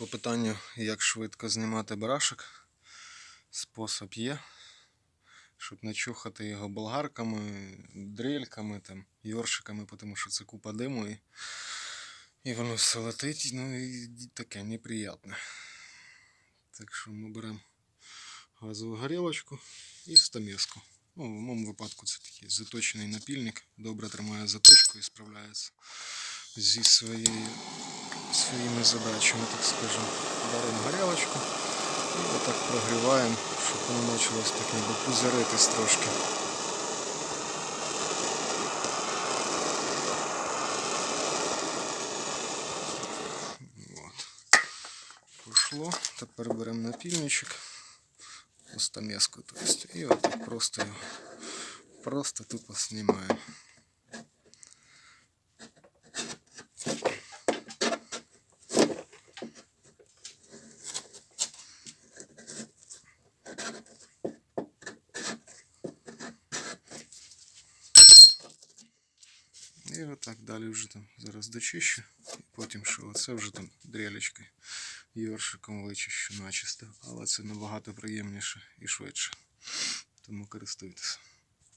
по питанню, як швидко знімати барашок. Спосіб є. Щоб не чухати його болгарками, дрельками, там, йоршиками, тому що це купа диму і, і воно все летить, ну і таке неприятне. Так що ми беремо газову горілочку і стамеску. Ну, в моєму випадку це такий заточений напільник, добре тримає заточку і справляється зі своєю, своїми задачами, так скажемо. Беремо горілочку і отак прогріваємо, щоб воно почалось так ніби пузиритись трошки. От. Пошло. Тепер беремо напільничок. Стамеску, то есть, і отак просто його просто тупо знімаємо. І отак далі вже там зараз дочищу, і потім що оце вже там дрелечкою, йоршиком вичищу начисто, але це набагато приємніше і швидше. Тому користуйтесь.